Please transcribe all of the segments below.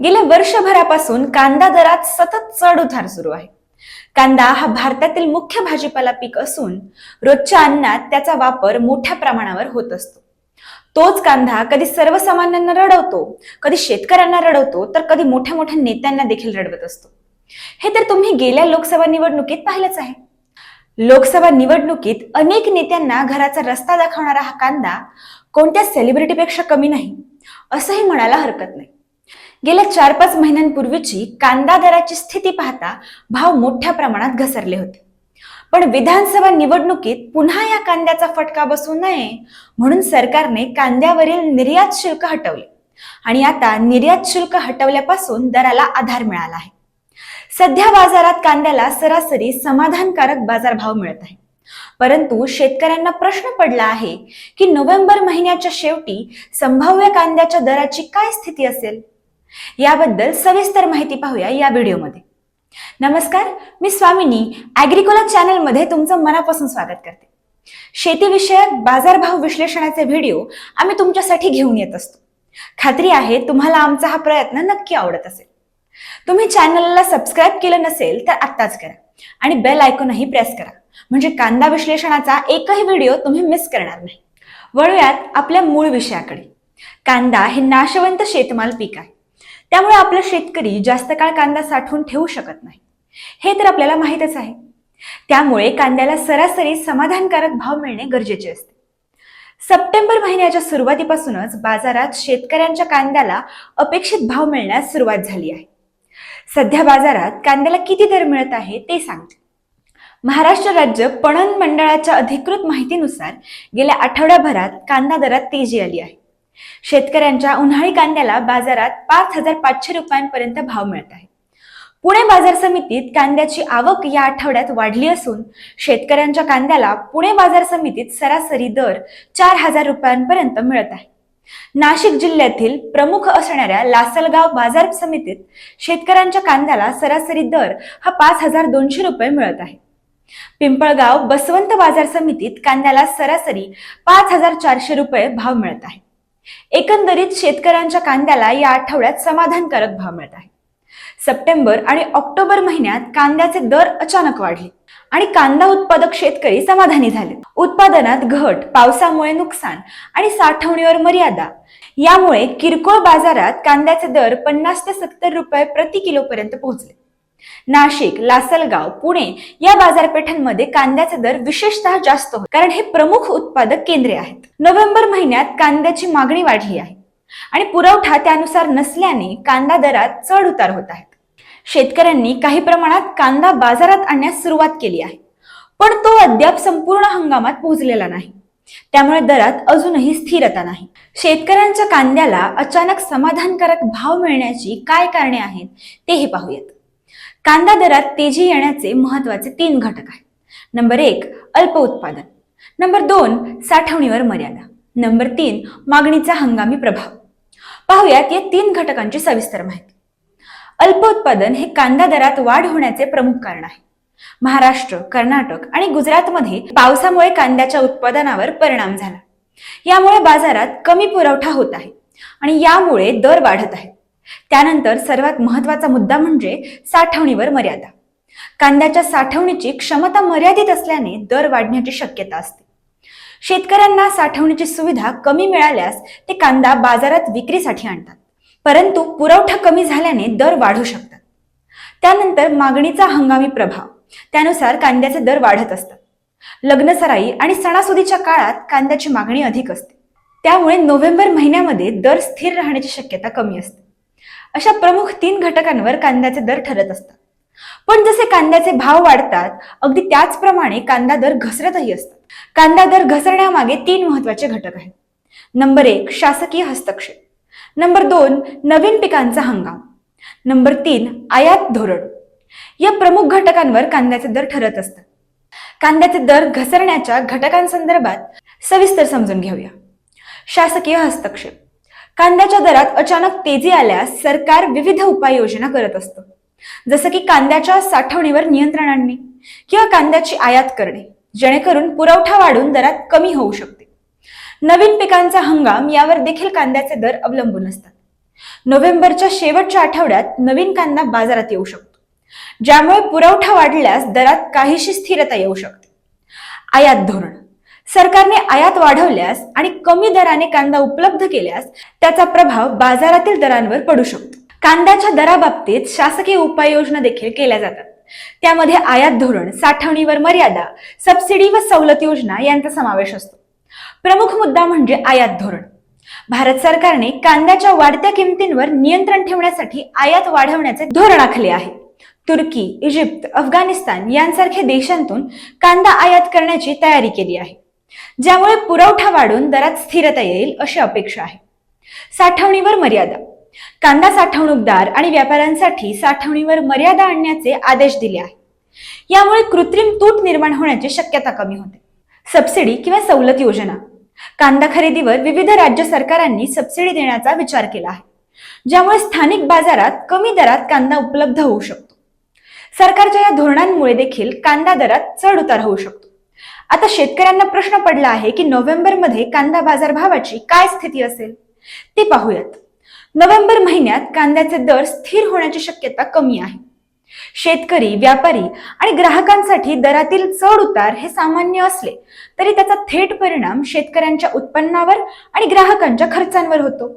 गेल्या वर्षभरापासून कांदा दरात सतत चढ उतार सुरू आहे. कांदा हा भारतातील मुख्य भाजीपाला पीक असून रोजच्या अन्नात त्याचा वापर मोठ्या प्रमाणावर होत असतो. तोच कांदा कधी सर्वसामान्यांना रडवतो कधी शेतकऱ्यांना रडवतो तर कधी मोठ्या मोठ्या नेत्यांना देखील रडवत असतो. हे तर तुम्ही गेल्या लोकसभा निवडणुकीत पाहिलंच आहे. लोकसभा निवडणुकीत अनेक नेत्यांना घराचा रस्ता दाखवणारा हा कांदा कोणत्या सेलिब्रिटीपेक्षा कमी नाही असंही म्हणायला हरकत नाही. गेल्या चार पाच महिन्यांपूर्वीची कांदा दराची स्थिती पाहता भाव मोठ्या प्रमाणात घसरले होते. पण विधानसभा निवडणुकीत पुन्हा या कांद्याचा फटका बसू नये म्हणून सरकारने कांद्यावरील निर्यात शुल्क हटवले. आणि आता निर्यात शुल्क हटवल्यापासून दराला आधार मिळाला आहे. सध्या बाजारात कांद्याला सरासरी समाधानकारक बाजारभाव मिळत आहे. परंतु शेतकऱ्यांना प्रश्न पडला आहे की नोव्हेंबर महिन्याच्या शेवटी संभाव्य कांद्याच्या दराची काय स्थिती असेल? याबद्दल सविस्तर माहिती पाहूया या व्हिडिओमध्ये. नमस्कार मी स्वामिनी ॲग्रिकोला चॅनलमध्ये तुमचं मनापासून स्वागत करते. शेतीविषयक बाजारभाव विश्लेषणाचे व्हिडिओ आम्ही तुमच्यासाठी घेऊन येत असतो. खात्री आहे तुम्हाला आमचा हा प्रयत्न नक्की आवडत असेल. तुम्ही चॅनलला सबस्क्राईब केलं नसेल तर आत्ताच करा आणि बेल आयकॉनही प्रेस करा. म्हणजे कांदा विश्लेषणाचा एकही व्हिडिओ तुम्ही मिस करणार नाही. वळूयात आपल्या मूळ विषयाकडे. कांदा हे नाशवंत शेतमाल पीक आहे. त्यामुळे आपला शेतकरी जास्त काळ कांदा साठवून ठेवू शकत नाही. हे तर आपल्याला माहीतच आहे. त्यामुळे कांद्याला सरासरी समाधानकारक भाव मिळणे गरजेचे असते. सप्टेंबर महिन्याच्या सुरुवातीपासूनच बाजारात शेतकऱ्यांच्या कांद्याला अपेक्षित भाव मिळण्यास सुरुवात झाली आहे. सध्या बाजारात कांद्याला किती दर मिळत आहे ते सांगते. महाराष्ट्र राज्य पणन मंडळाच्या अधिकृत माहितीनुसार गेल्या आठवड्याभरात कांदा दरात तेजी आली आहे. शेतकऱ्यांच्या उन्हाळी कांद्याला बाजारात पाच हजार पाचशे रुपयांपर्यंत भाव मिळत आहे. पुणे बाजार समितीत कांद्याची आवक या आठवड्यात वाढली असून शेतकऱ्यांच्या कांद्याला पुणे बाजार समितीत सरासरी दर चार हजार रुपयांपर्यंत मिळत आहे. नाशिक जिल्ह्यातील प्रमुख असणाऱ्या लासलगाव बाजार समितीत शेतकऱ्यांच्या कांद्याला सरासरी दर हा पाच हजार दोनशे रुपये मिळत आहे. पिंपळगाव बसवंत बाजार समितीत कांद्याला सरासरी पाच हजार चारशे रुपये भाव मिळत आहे. एकंदरीत शेतकऱ्यांच्या कांद्याला या आठवड्यात समाधानकारक भाव मिळत आहे. सप्टेंबर आणि ऑक्टोबर महिन्यात कांद्याचे दर अचानक वाढले आणि कांदा उत्पादक शेतकरी समाधानी झाले. उत्पादनात घट पावसामुळे नुकसान आणि साठवणीवर मर्यादा. यामुळे किरकोळ बाजारात कांद्याचे दर पन्नास ते सत्तर रुपये प्रति किलो पर्यंत पोहोचले. नाशिक लासलगाव पुणे या बाजारपेठांमध्ये कांद्याचे दर विशेषतः जास्त होते. कारण हे प्रमुख उत्पादक केंद्रे आहेत. नोव्हेंबर महिन्यात कांद्याची मागणी वाढली आहे. आणि पुरवठा त्यानुसार नसल्याने कांदा दरात चढ उतार होत आहेत शेतकऱ्यांनी काही प्रमाणात कांदा बाजारात आणण्यास सुरुवात केली आहे. पण तो अद्याप संपूर्ण हंगामात पोहोचलेला नाही. त्यामुळे दरात अजूनही स्थिरता नाही. शेतकऱ्यांच्या कांद्याला अचानक समाधानकारक भाव मिळण्याची काय कारणे आहेत तेही पाहूयात. कांदा दरात तेजी येण्याचे महत्त्वाचे तीन घटक आहेत. नंबर एक अल्प उत्पादन. नंबर दोन साठवणीवर मर्यादा. नंबर तीन मागणीचा हंगामी प्रभाव. पाहूयात या तीन घटकांची सविस्तर माहिती. अल्प उत्पादन हे कांदा दरात वाढ होण्याचे प्रमुख कारण आहे. महाराष्ट्र कर्नाटक आणि गुजरातमध्ये पावसामुळे कांद्याच्या उत्पादनावर परिणाम झाला. यामुळे बाजारात कमी पुरवठा होत आहे आणि यामुळे दर वाढत आहेत त्यानंतर सर्वात महत्त्वाचा मुद्दा म्हणजे साठवणीवर मर्यादा. कांद्याच्या साठवणीची क्षमता मर्यादित असल्याने दर वाढण्याची शक्यता असते. शेतकऱ्यांना साठवणीची सुविधा कमी मिळाल्यास ते कांदा बाजारात विक्रीसाठी आणतात परंतु पुरवठा कमी झाल्याने दर वाढू शकतात. त्यानंतर मागणीचा हंगामी प्रभाव त्यानुसार कांद्याचे दर वाढत असतात. लग्नसराई आणि सणासुदीच्या काळात कांद्याची मागणी अधिक असते. त्यामुळे नोव्हेंबर महिन्यामध्ये दर स्थिर राहण्याची शक्यता कमी असते. अशा प्रमुख तीन घटकांवर कांद्याचे दर ठरत असतात. पण जसे कांद्याचे भाव वाढतात अगदी त्याचप्रमाणे कांदा दर घसरतही असतात. कांदा दर घसरण्यामागे तीन महत्त्वाचे घटक आहेत. नंबर एक शासकीय हस्तक्षेप. नंबर दोन नवीन पिकांचा हंगाम. नंबर तीन आयात धोरण. या प्रमुख घटकांवर कांद्याचे दर ठरत असतात. कांद्याचे दर घसरण्याच्या घटकांसंदर्भात सविस्तर समजून घेऊया. शासकीय हस्तक्षेप. कांद्याच्या दरात अचानक तेजी आल्यास सरकार विविध उपाययोजना करत असतं. जसं की कांद्याच्या साठवणीवर नियंत्रण आणणे किंवा कांद्याची आयात करणे जेणेकरून पुरवठा वाढून दरात कमी होऊ शकते. नवीन पिकांचा हंगाम यावर देखील कांद्याचे दर अवलंबून असतात. नोव्हेंबरच्या शेवटच्या आठवड्यात नवीन कांदा बाजारात येऊ शकतो ज्यामुळे पुरवठा वाढल्यास दरात काहीशी स्थिरता येऊ शकते. आयात धोरण. सरकारने आयात वाढवल्यास आणि कमी दराने कांदा उपलब्ध केल्यास त्याचा प्रभाव बाजारातील दरांवर पडू शकतो. कांद्याच्या दराबाबतीत शासकीय उपाययोजना देखील केल्या जातात. त्यामध्ये आयात धोरण साठवणीवर मर्यादा सबसिडी व सवलत योजना यांचा समावेश असतो. प्रमुख मुद्दा म्हणजे आयात धोरण. भारत सरकारने कांद्याच्या वाढत्या किमतींवर नियंत्रण ठेवण्यासाठी आयात वाढवण्याचे धोरण आखले आहे. तुर्की इजिप्त अफगाणिस्तान यांसारख्या देशांतून कांदा आयात करण्याची तयारी केली आहे. ज्यामुळे पुरवठा वाढून दरात स्थिरता येईल अशी अपेक्षा आहे. साठवणीवर मर्यादा. कांदा साठवणूकदार आणि व्यापाऱ्यांसाठी साठवणीवर मर्यादा आणण्याचे आदेश दिले आहे. यामुळे कृत्रिम तूट निर्माण होण्याची शक्यता कमी होते. सबसिडी किंवा सवलत योजना. कांदा खरेदीवर विविध राज्य सरकारांनी सबसिडी देण्याचा विचार केला आहे. ज्यामुळे स्थानिक बाजारात कमी दरात कांदा उपलब्ध होऊ शकतो. सरकारच्या या धोरणांमुळे देखील कांदा दरात चढ उतार होऊ शकतो. आता शेतकऱ्यांना प्रश्न पडला आहे की नोव्हेंबरमध्ये कांदा बाजारभावाची काय स्थिती असेल? ते पाहूयात. नोव्हेंबर महिन्यात कांद्याचे दर स्थिर होण्याची शक्यता कमी आहे. शेतकरी व्यापारी आणि ग्राहकांसाठी दरातील चढ उतार हे सामान्य असले तरी त्याचा थेट परिणाम शेतकऱ्यांच्या उत्पन्नावर आणि ग्राहकांच्या खर्चांवर होतो.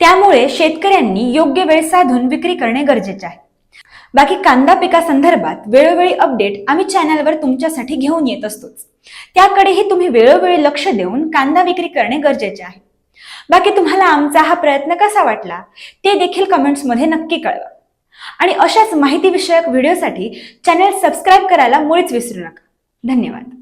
त्यामुळे शेतकऱ्यांनी योग्य वेळ साधून विक्री करणे गरजेचे आहे. बाकी कांदा पिकासंदर्भात वेळोवेळी अपडेट आम्ही चॅनलवर तुमच्यासाठी घेऊन येत असतोच. त्याकडेही तुम्ही वेळोवेळी लक्ष देऊन कांदा विक्री करणे गरजेचे आहे. बाकी तुम्हाला आमचा हा प्रयत्न कसा वाटला ते देखील कमेंट्समध्ये नक्की कळवा. आणि अशाच माहितीविषयक व्हिडिओसाठी चॅनल सबस्क्राईब करायला मुळीच विसरू नका. धन्यवाद.